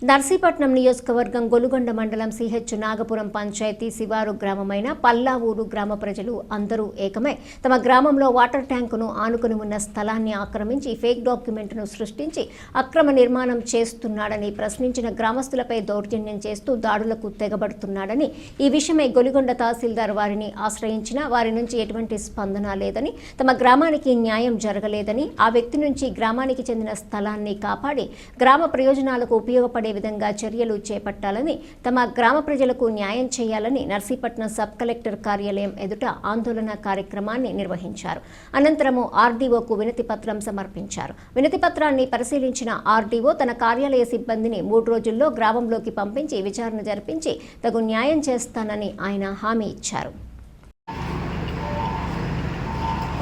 నర్సీపట్నం నియోజకవర్గం గొలుగొండ మండలం సిహెచ్ నాగపురం పంచాయతీ శివారు గ్రామమైన పల్లావూరు గ్రామ ప్రజలు అందరూ ఏకమై తమ గ్రామంలో వాటర్ ట్యాంకును ఆనుకుని ఉన్న స్థలాన్ని ఆక్రమించి ఫేక్ డాక్యుమెంట్ను సృష్టించి అక్రమ నిర్మాణం చేస్తున్నాడని ప్రశ్నించిన గ్రామస్తులపై దౌర్జన్యం చేస్తూ దాడులకు తెగబడుతున్నాడని ఈ విషయమై గొలిగొండ తహసీల్దార్ వారిని ఆశ్రయించినా వారి నుంచి ఎటువంటి స్పందన లేదని తమ గ్రామానికి న్యాయం జరగలేదని ఆ వ్యక్తి నుంచి గ్రామానికి చెందిన స్థలాన్ని కాపాడి గ్రామ ప్రయోజనాలకు ఉపయోగపడే విధంగా చర్యలు చేపట్టాలని తమ గ్రామ ప్రజలకు న్యాయం చేయాలని నర్సీపట్నం సబ్ కలెక్టర్ కార్యాలయం ఎదుట ఆందోళన కార్యక్రమాన్ని నిర్వహించారు. అనంతరము ఆర్డీఓకు వినతి పత్రం సమర్పించారు. వినతి పత్రాన్ని పరిశీలించిన ఆర్డీఓ తన కార్యాలయ సిబ్బందిని మూడు రోజుల్లో గ్రామంలోకి పంపించి విచారణ జరిపించి తగు న్యాయం చేస్తానని ఆయన హామీ ఇచ్చారు.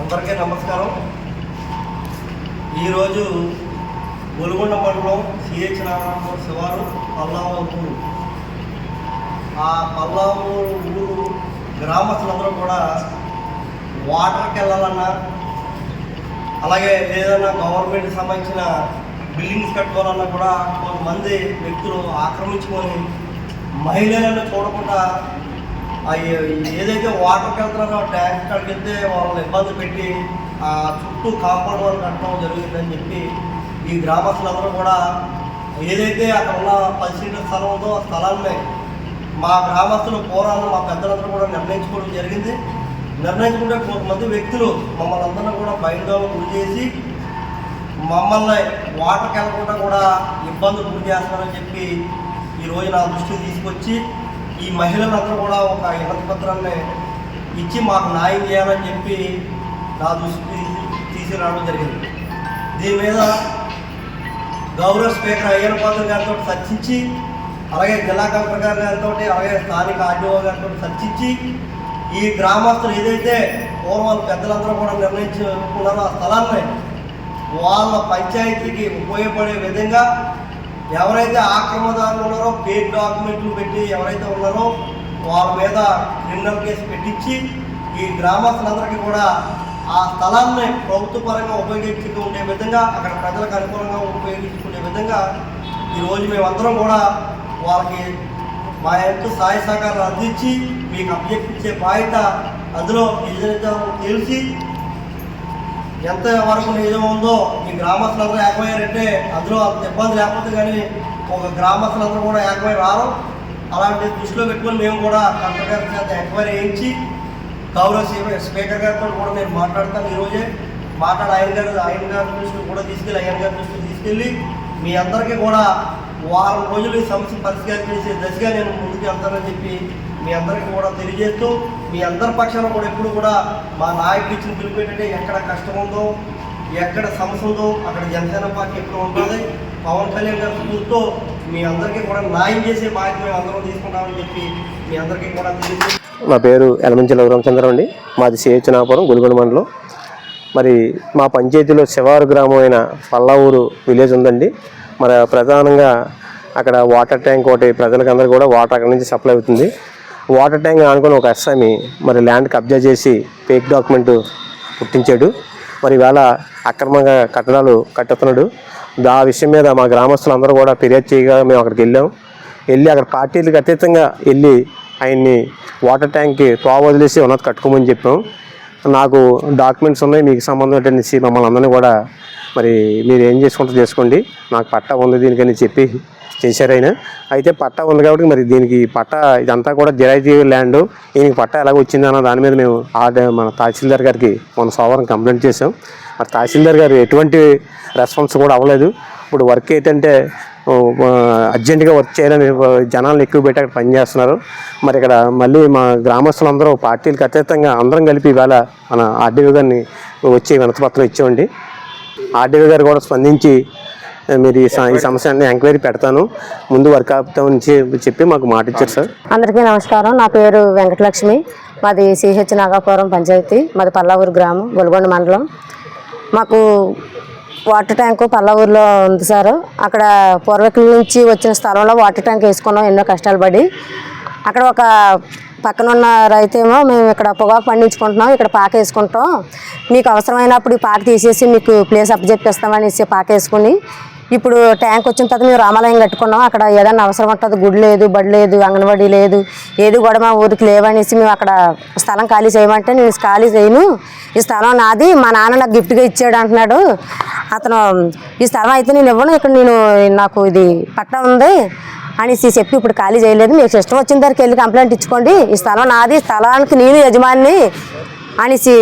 అందరికీ నమస్కారం. ఈరోజు గొలుగొండ మండలం సిహెచ్ నారాయణపూర్ శివారు పల్లావు ఆ పల్లావు ఊరు గ్రామస్తులందరూ కూడా వాటర్కి వెళ్ళాలన్నా అలాగే ఏదైనా గవర్నమెంట్ సంబంధించిన బిల్డింగ్స్ కట్టుకోవాలన్నా కూడా కొంతమంది వ్యక్తులు ఆక్రమించుకొని మహిళలను చూడకుండా ఏదైతే వాటర్కి వెళ్తున్నారో ట్యాంక్ కాడికి వెళ్తే వాళ్ళని ఇబ్బంది పెట్టి ఆ చుట్టూ కాంపౌండ్ వాళ్ళు కట్టడం జరిగిందని చెప్పి ఈ గ్రామస్తులందరూ కూడా ఏదైతే అక్కడ ఉన్న పరిశీలన స్థలం ఉందో ఆ స్థలాన్ని మా గ్రామస్తులు పోరాలను మా పెద్దలందరూ కూడా నిర్ణయించుకోవడం జరిగింది. నిర్ణయించుకుంటే కొంతమంది వ్యక్తులు మమ్మల్ని అందరినీ కూడా బయటగా గురి చేసి మమ్మల్ని వాటర్కి వెళ్ళకుండా కూడా ఇబ్బందులు గురి చేస్తున్నారని చెప్పి ఈరోజు నా దృష్టికి తీసుకొచ్చి ఈ మహిళలందరూ కూడా ఒక ఇనతి పత్రాన్ని ఇచ్చి మాకు న్యాయం చేయాలని చెప్పి నా దృష్టికి తీసుకురావడం జరిగింది. దీని మీద గౌరవ స్పీకర్ అయ్యన పాత్ర గారితో చర్చించి అలాగే జిల్లా కలెక్టర్ గారి గారితో అలాగే స్థానిక ఆర్డీఓ గారితో చర్చించి ఈ గ్రామస్తులు ఏదైతే పూర్వం పెద్దలందరూ కూడా నిర్ణయించుకున్నారో ఆ స్థలాన్ని వాళ్ళ పంచాయతీకి ఉపయోగపడే విధంగా ఎవరైతే ఆక్రమదారులు ఉన్నారో పేరు డాక్యుమెంట్లు పెట్టి ఎవరైతే ఉన్నారో వాళ్ళ మీద క్రిమినల్ కేసు పెట్టించి ఈ గ్రామస్తులందరికీ కూడా ఆ స్థలాన్ని ప్రభుత్వ పరంగా ఉండే విధంగా అక్కడ ప్రజలకు అనుకూలంగా ఉపయోగించుకునే విధంగా ఈరోజు మేమందరం కూడా వాళ్ళకి మా యొక్క సహాయ సహకారాలు అందించి మీకు అభ్యర్థించే బాధ్యత అందులో నిజం తెలిసి. ఎంత వరకు నిజం ఉందో ఈ గ్రామస్తులందరూ ఏకమయ్యారంటే అందులో అంత ఇబ్బంది లేకపోతే కానీ ఒక గ్రామస్తులందరూ కూడా ఏకమై రారు. అలాంటి దృష్టిలో పెట్టుకొని మేము కూడా కలెక్టర్ గారి చేత ఎంక్వైరీ చేయించి గౌరవ స్పీ- స్పీకర్ గారితో కూడా నేను మాట్లాడతాను ఈరోజే మాట్లాడి ఆయన గారు ఆయన గారి దృష్టికి కూడా తీసుకెళ్ళి ఆయన గారి దృష్టికి తీసుకెళ్ళి మీ అందరికీ కూడా వారం రోజులు ఈ సమస్య పరిష్కారం చేసే దశగా నేను ముందుకు వెళ్తానని చెప్పి మీ అందరికీ కూడా తెలియజేస్తూ మీ అందరి పక్షాన కూడా ఎప్పుడు కూడా మా నాయకుడు ఇచ్చిన పిలుపు ఏంటంటే ఎక్కడ కష్టం ఉందో ఎక్కడ సమస్య ఉందో అక్కడ జనసేన పార్టీ ఎప్పుడు ఉంటుంది. పవన్ కళ్యాణ్ గారి చూస్తూ మీ అందరికీ కూడా న్యాయం చేసే బాధ్యత మేము అందరం తీసుకుంటామని చెప్పి మీ అందరికీ కూడా నా పేరు ఎలమంచిల రామచంద్రం అండి. మాది సిహెచ్నాపురం గుల్గొండ మండలం. మరి మా పంచాయతీలో శివారు గ్రామం అయిన పల్లావూరు విలేజ్ ఉందండి. మరి ప్రధానంగా అక్కడ వాటర్ ట్యాంక్ ఒకటి ప్రజలకందరూ కూడా వాటర్ అక్కడ నుంచి సప్లై అవుతుంది. వాటర్ ట్యాంక్ అనుకుని ఒక ఎస్ఐమి మరి ల్యాండ్ కబ్జా చేసి ఫేక్ డాక్యుమెంట్ పుట్టించాడు. మరి ఇవాళ అక్రమంగా కట్టడాలు కట్టుతున్నాడు. ఆ విషయం మీద మా గ్రామస్తులందరూ కూడా ఫిర్యాదు చేయగా మేము అక్కడికి వెళ్ళాం. వెళ్ళి అక్కడ పార్టీలకు అతీతంగా వెళ్ళి ఆయన్ని వాటర్ ట్యాంక్కి తోవ వదిలేసి ఉన్నది కట్టుకోమని చెప్పాం. నాకు డాక్యుమెంట్స్ ఉన్నాయి మీకు సంబంధం ఏంటనేసి మమ్మల్ని అందరినీ కూడా మరి మీరు ఏం చేసుకుంటారు చేసుకోండి. నాకు పట్టా ఉంది దీనికని చెప్పి చేశారైనా. అయితే పట్టా ఉంది కాబట్టి మరి దీనికి పట్టా ఇదంతా కూడా జిరాయితీ ల్యాండ్. దీనికి పట్టా ఎలాగ వచ్చింది అన్న దాని మీద మేము ఆ మన తహసీల్దార్ గారికి మన సోమవారం కంప్లైంట్ చేసాం మరి తహసీల్దార్ గారు ఎటువంటి రెస్పాన్స్ కూడా అవ్వలేదు. ఇప్పుడు వర్క్ ఏంటంటే అర్జెంటుగా వర్క్ చేయాలని జనాలను ఎక్కువ పెట్టి అక్కడ పనిచేస్తున్నారు మరి ఇక్కడ మళ్ళీ మా గ్రామస్తులందరూ పార్టీలకు అతీతంగా అందరం కలిపి ఇవాళ మన ఆర్డీఓ గారిని వచ్చి వినతిపత్రం ఇచ్చామండి. ఆర్డీఓ గారు కూడా స్పందించి మీరు ఈ సమస్య ఎంక్వైరీ పెడతాను. ముందు వర్క్ ఆపుతామని చెప్పి మాకు మాట ఇచ్చారు సార్. అందరికీ నమస్కారం. నా పేరు వెంకటలక్ష్మి. మాది సిహెచ్ నాగాపురం పంచాయతీ. మాది పల్లావూరు గ్రామం గొలగొండ మండలం. మాకు వాటర్ ట్యాంకు పల్లావూరులో ఉంది సార్. అక్కడ పూర్వీకుల నుంచి వచ్చిన స్థలంలో వాటర్ ట్యాంక్ వేసుకున్నాం. ఎన్నో కష్టాలు పడి. అక్కడ ఒక పక్కన ఉన్న రైతేమో మేము ఇక్కడ పొగాకు పండించుకుంటున్నాం. ఇక్కడ పాక వేసుకుంటాం. మీకు అవసరమైనప్పుడు ఈ పాక తీసేసి మీకు ప్లేస్ అప్పచెప్పేస్తామనేసి పాక వేసుకుని ఇప్పుడు ట్యాంక్ వచ్చిన తర్వాత మేము రామాలయం కట్టుకున్నాం. అక్కడ ఏదైనా అవసరం ఉంటుంది గుడి లేదు బడి లేదు అంగన్వాడీ లేదు ఏది కూడా మా ఊరికి లేవనేసి మేము అక్కడ స్థలం ఖాళీ చేయమంటే నేను ఖాళీ చేయను. ఈ స్థలం నాది మా నాన్న నాకు గిఫ్ట్గా ఇచ్చాడు అంటున్నాడు. అతను ఈ స్థలం అయితే నేను ఇవ్వను ఇక్కడ నేను నాకు ఇది పట్టా ఉంది అనేసి చెప్పి ఇప్పుడు ఖాళీ చేయలేదు. మీకు ఇష్టం వచ్చిన దగ్గరికి వెళ్ళి కంప్లైంట్ ఇచ్చుకోండి. ఈ స్థలం నాది స్థలానికి నేను యజమాని అనేసి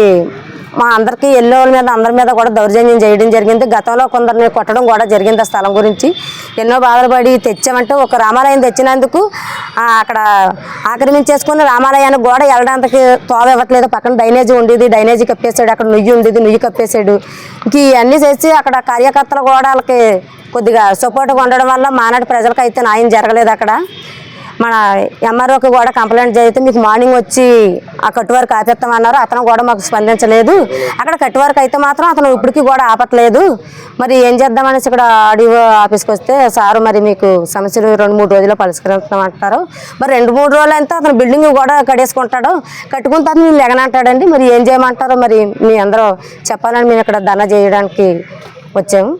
మా అందరికీ ఎల్లో వాళ్ళ మీద అందరి మీద కూడా దౌర్జన్యం చేయడం జరిగింది. గతంలో కొందరిని కొట్టడం కూడా జరిగింది ఆ స్థలం గురించి. ఎన్నో బాధలు పడి తెచ్చామంటే ఒక రామాలయం తెచ్చినందుకు అక్కడ ఆక్రమించేసుకుని రామాలయానికి కూడా వెళ్ళడానికి తోవ ఇవ్వట్లేదు. పక్కన డైనేజీ ఉండేది డైనేజీ కప్పేసాడు అక్కడ నుయ్యి ఉండేది నుయ్యి కప్పేసాడు ఇంక ఇవన్నీ చేసి అక్కడ కార్యకర్తలు కూడా వాళ్ళకి కొద్దిగా సపోర్ట్గా ఉండడం వల్ల మానాడు ప్రజలకు అయితే న్యాయం జరగలేదు అక్కడ. మన ఎంఆర్ఓకి కూడా కంప్లైంట్ చేస్తే మీకు మార్నింగ్ వచ్చి ఆ కట్టు వరకు ఆపేస్తామన్నారు. అతను కూడా మాకు స్పందించలేదు. అక్కడ కట్టు వరకు అయితే మాత్రం అతను ఇప్పటికీ కూడా ఆపట్లేదు. మరి ఏం చేద్దామనేసి ఇక్కడ ఆడియో ఆఫీస్కి వస్తే సారు మరి మీకు సమస్యలు రెండు మూడు రోజుల్లో పరిష్కరిస్తామంటారు. మరి రెండు మూడు రోజులు అయితే అతను బిల్డింగ్ కూడా కట్టేసుకుంటాడు. కట్టుకున్న తర్వాత నేను లెగనంటాడండి మరి ఏం చేయమంటారో? మరి మీ అందరూ చెప్పాలని మేము ఇక్కడ ధన చేయడానికి వచ్చాము.